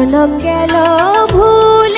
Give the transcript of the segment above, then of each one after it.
জনম গেল ভুলে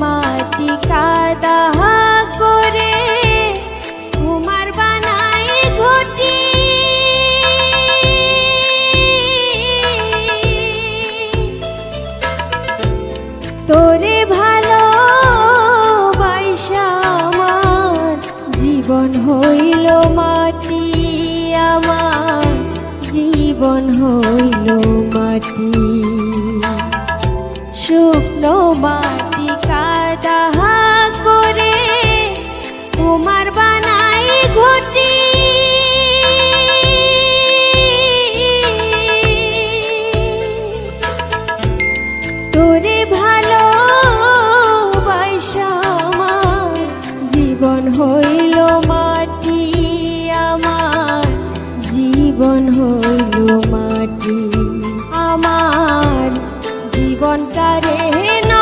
মাটি কাদা করে কুমার বানাই ঘটি। তোরে ভালো আমার, জীবন হইল মাটি আমার, জীবন হইল মাটি। শুকনো মাটি কাদা করে তোমার বানাই ভালো জীবন হইল মাটি আমার, জীবন মাটি আমার। জীবনটারে নষ্ট করলাম